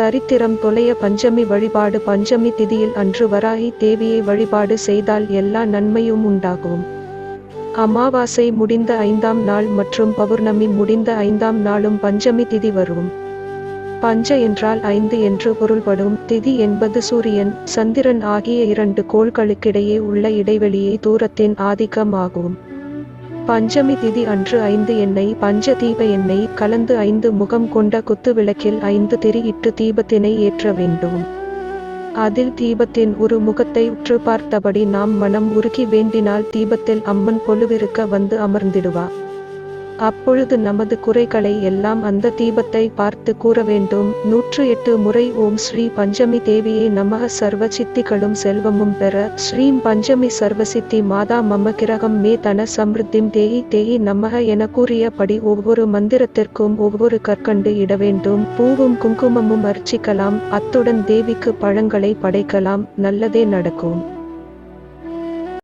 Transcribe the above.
தரித்திரம் தொலைய பஞ்சமி வழிபாடு பஞ்சமி திதியில் அன்று வராகி தேவியை வழிபாடு செய்தால் எல்லா நன்மையும் உண்டாகும். அமாவாசை முடிந்த ஐந்தாம் நாள் மற்றும் பௌர்ணமி முடிந்த ஐந்தாம் நாளும் பஞ்சமி திதி வரும். பஞ்ச என்றால் ஐந்து என்று பொருள்படும். திதி என்பது சூரியன் சந்திரன் ஆகிய இரண்டு கோள்களுக்கிடையே உள்ள இடைவெளியை தூரத்தின் ஆதிக்கமாகும். பஞ்சமி திதி அன்று ஐந்து எண்ணெய் பஞ்ச தீப எண்ணெய் கலந்து ஐந்து முகம் கொண்ட குத்து விளக்கில் ஐந்து திரியிட்டு தீபத்தினை ஏற்ற வேண்டும். அதில் தீபத்தின் ஒரு முகத்தை உற்று பார்த்தபடி நாம் மனம் உருகி வேண்டினால் தீபத்தில் அம்மன் பொழுவிருக்க வந்து அமர்ந்திடுவா. அப்பொழுது நமது குறைகளை எல்லாம் அந்த தீபத்தை பார்த்து கூற வேண்டும். நூற்று எட்டு முறை ஓம் ஸ்ரீ பஞ்சமி தேவியே நமக சர்வ சித்திகளும் செல்வமும் பெற ஸ்ரீம் பஞ்சமி சர்வசித்தி மாதா மம கிரகம் மே தன சம்ருத்திம் தேஹி தேஹி நமக என கூறியபடி ஒவ்வொரு மந்திரத்திற்கும் ஒவ்வொரு கற்கண்டு இட வேண்டும். பூவும் குங்குமமும் அர்ச்சிக்கலாம். அத்துடன் தேவிக்கு பழங்களை படைக்கலாம். நல்லதே நடக்கும்.